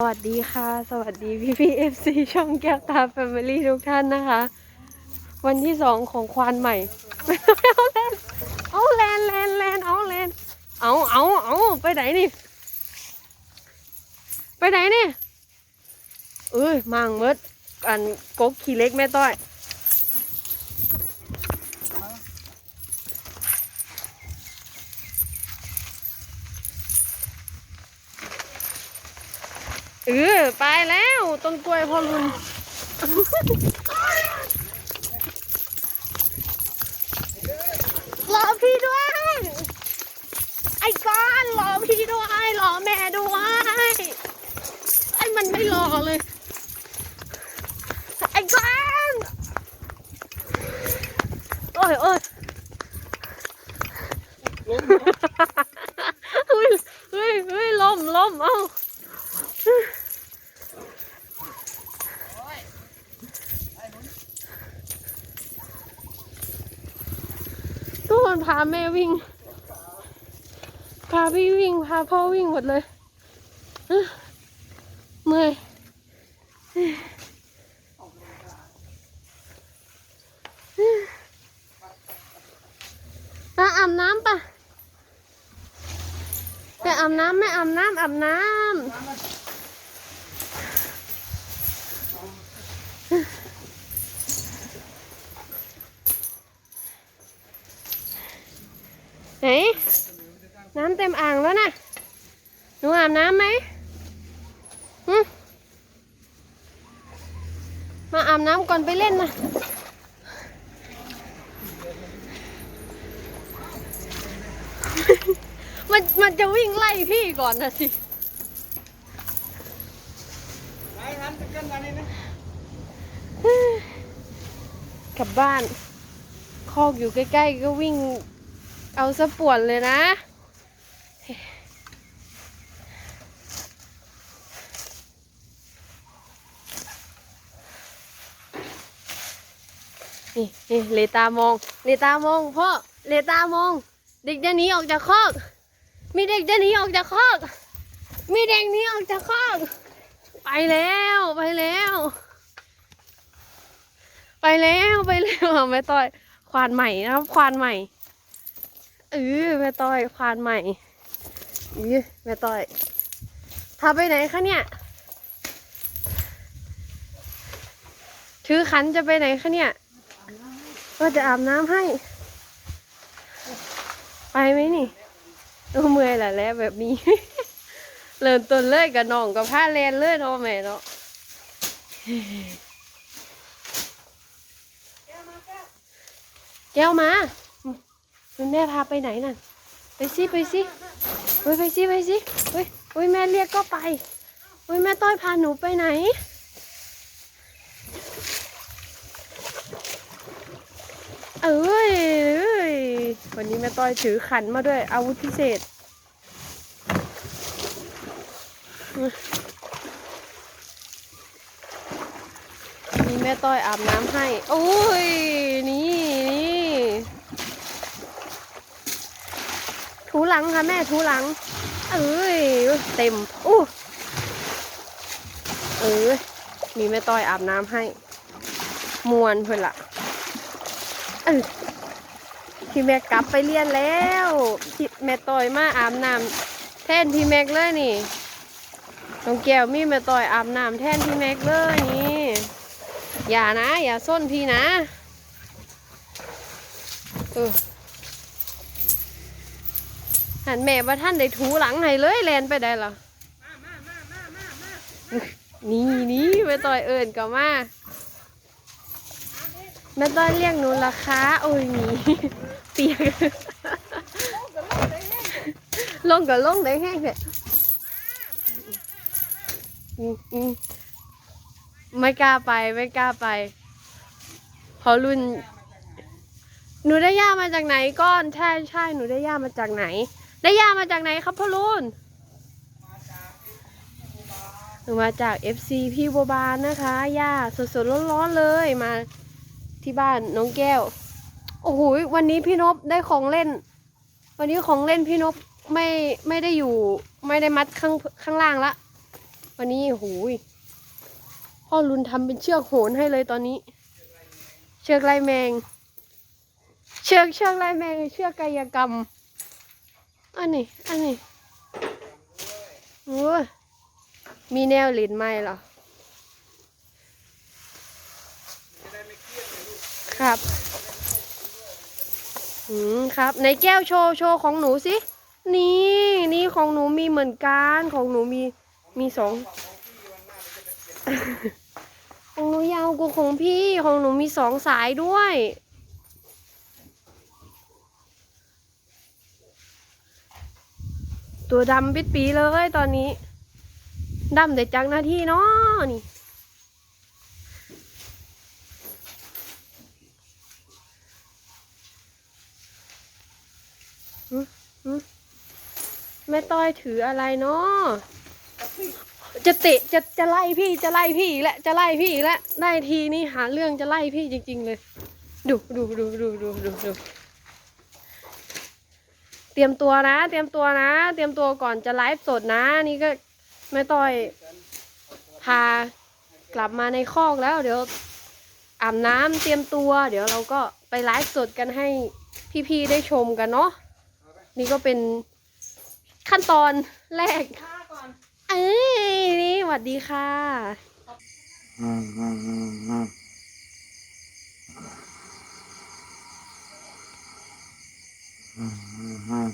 สวัสดีค่ะ สวัสดีพี่พี่เอฟซีช่องแก้วตาแฟมิลี่ทุกท่านนะคะ วันที่สองของควานใหม่ เอาแลนแลนแลนเอาแลนเอาเอาเอาไปไหนนี่ ไปไหนนี่เอ้ยมังเมิดอันกกขี่เล็กแม่ต้อย เออไปแล้วต้นกล้วยพ่อลุนรอพี่ด้วย ไอ้ก้อนรอพี่ด้วยรอแม่ด้วย ไอ้มันไม่รอเลย ไอ้ก้อนโอ้ยโอ้ยเฮ้ยเฮ้ยเฮ้ยล้มล้มเอ้า คนพาแม่วิ่ง พาพี่วิ่ง พาพ่อวิ่งหมดเลยเมื่อยมาอาบน้ำปะไปอาบน้ำไม่อาบน้ำอาบน้ำ นน้ำเต็มอ่างแล้วนะหนูอาบน้ำไหมหึมาอาบน้ำก่อนไปเล่นนะมันมันจะวิ่งไล่พี่ก่อนนะสิไหนหันไปกันมานี่นะกลับบ้าน คอกอยู่ใกล้ๆก็วิ่ง เอาซะปวนเลยนะ นี่นี่เลตามอง เลตามองพ่อ เลตามอง เด็กจะหนีออกจากคอก มีเด็กจะหนีออกจากคอก มีเด็กหนีออกจากคอก ไปแล้วไปแล้ว ไปแล้วไปแล้วแม่ต้อย ควานใหม่นะครับควานใหม่ เออแม่ต้อยควานใหม่อือแม่ต้อยพาไปไหนคะเนี่ย ถือขันจะไปไหนคะเนี่ย ก็จะอาบน้ำให้ ไปไหมนี่โอ้เมื่อยแหละแล้วแบบนี้ เริ่มต้นเลยกับน้องกับผ้าแลนเลยเนาะแม่เนาะแก้วมา คุณแม่พาไปไหนน่ะไปสิไปสิเฮ้ยไปสิไปสิเฮ้ยเฮ้ยแม่เรียกก็ไปเฮ้ยแม่ต้อยพาหนูไปไหนเอ้ยเอ้ยวันนี้แม่ต้อยถือขันมาด้วย อาวุธพิเศษมีแม่ต้อยอาบน้ำให้ โอ้ย นี่ ถูหลังค่ะแม่ถูหลัง เอ้ยเต็มอู้เออมีแม่ต้อยอาบน้ำให้ มวนเพื่อนละเออพี่แม็กกลับไปเรียนแล้วพี่แม่ต้อยมาอาบน้ำแทนพี่แม็กเลยนี่น้องแก้วมีแม่ต้อยอาบน้ำแทนพี่แม็กเลยนี่อย่านะ อย่าส้นพี่นะเออ หันแม่ว่าท่านได้ถูหลังให้เลยแลนไปได้เหรอนี่นี่แม่ต้อยเอิญก็มาแม่ต้อยเรียกหนูราคาโอ้ยนีเปียกลงก็ลงได้แห้งเลยอืมอืมไม่กล้าไปไม่กล้าไปพราะรุ่น หนูได้ย่ามาจากไหนก้อน ใช่ใช่หนูได้ย่ามาจากไหน ได้ยามาจากไหนครับพ่อรุ่นมาจาก FC พี่บัวบานนะคะยาสดๆร้อนๆเลยมาที่บ้านน้องแก้ว โอ้โหวันนี้พี่นพได้ของเล่น วันนี้ของเล่นพี่นพไม่ไม่ได้อยู่ ไม่ได้มัดข้างข้างล่างละ วันนี้หูยพ่อรุนทำเป็นเชือกโหนให้เลยตอนนี้ เชือกไลายแมง เชือกเชือกไลายแมงเชือกกายกรรม อันนี้ อันนี้โอ้มีแนวหลินไหมเหรอ ครับ อืม ครับ ในแก้วโชว์ โชว์ของหนูสิ นี่ นี่ของหนูมีเหมือนกัน ของหนูมี มีสองของหนูยาวกว่าของพี่ ของหนูมีสองสายด้วย ตัวดำปิดปีเลยตอนนี้ดำแต่จังหน้าที่เนาะนี่แม่ต้อยถืออะไรเนาะจะเตะจะจะไล่พี่จะไล่พี่และจะไล่พี่และได้ทีนี่หาเรื่องจะไล่พี่จริง ๆ เลย ดูดูดูดูดูดูดู ตรียมตัวนะ เตรียมตัวนะ เตรียมตัวก่อนจะไลฟ์สดนะ นี่ก็แม่ต้อยพากลับมาในคอกแล้ว เดี๋ยวอาบน้ำเตรียมตัว เดี๋ยวเราก็ไปไลฟ์สดกันให้พี่ๆได้ชมกันเนาะนี่ก็เป็นขั้นตอนแรกข้าก่อนเอ้ยนี่สวัสดีค่ะ Mm-hmm.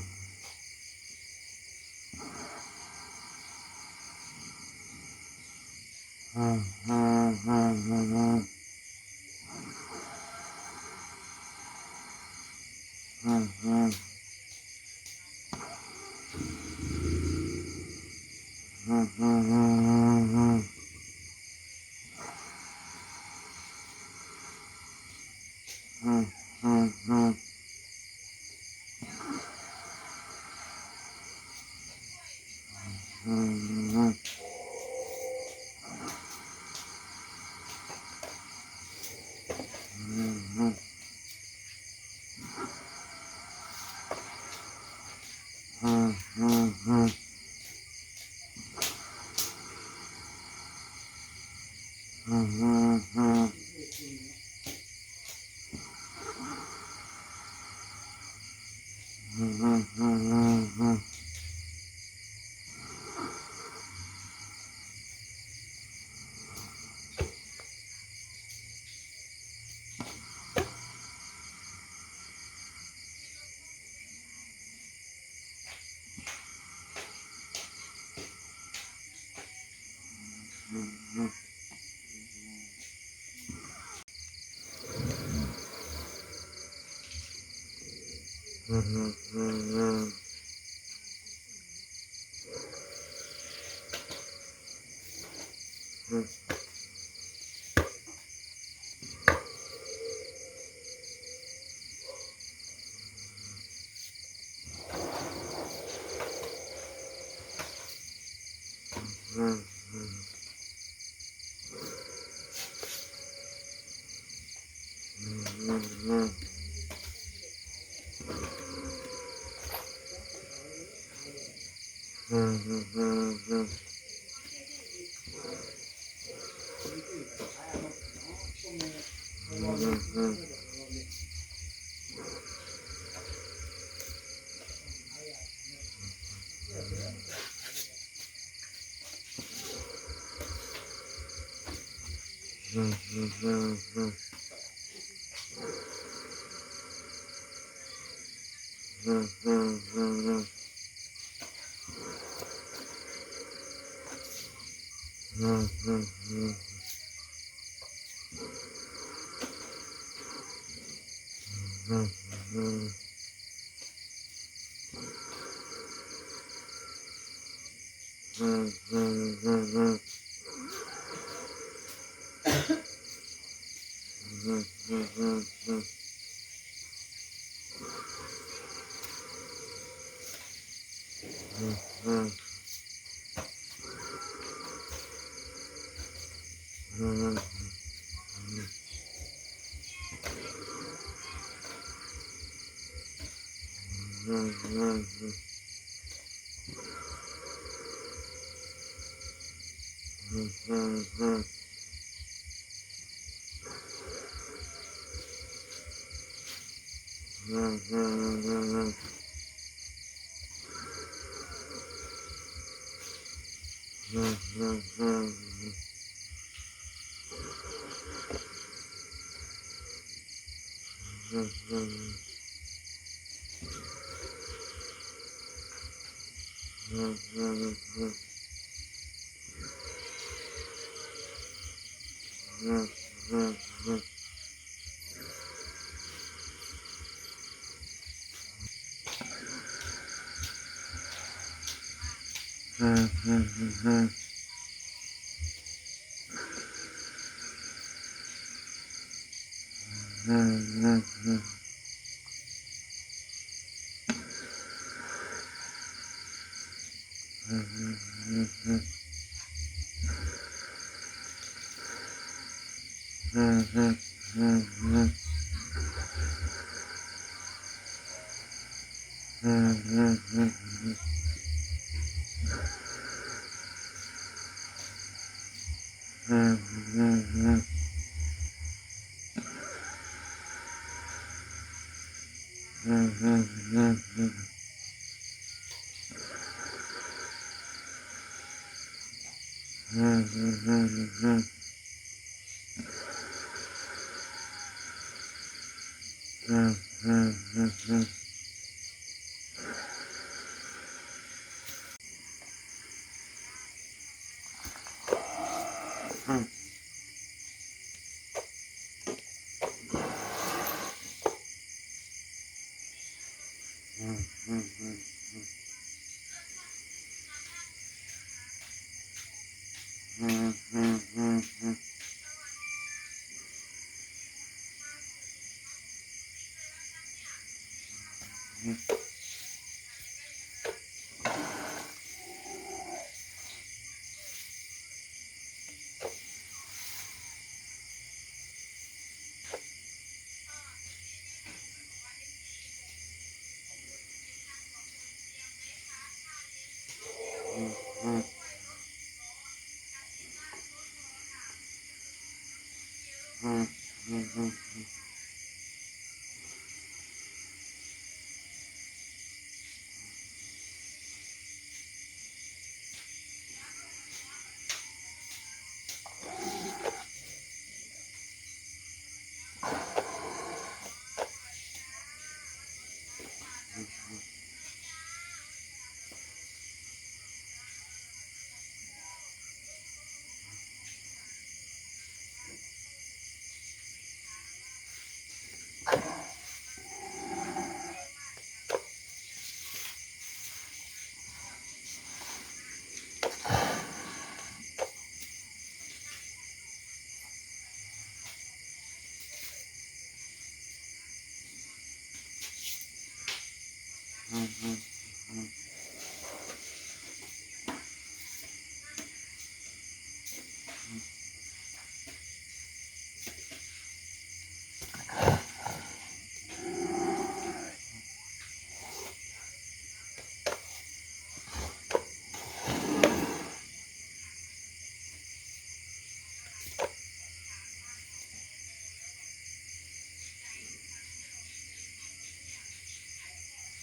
Uh -huh. Mm-hmm. Mm-hmm. Mm-hmm. 嗯嗯嗯嗯。嗯嗯嗯。嗯嗯嗯嗯。嗯嗯嗯嗯。嗯嗯嗯嗯。Mm-hmm. Mm-hmm. 嗯嗯。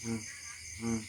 嗯嗯。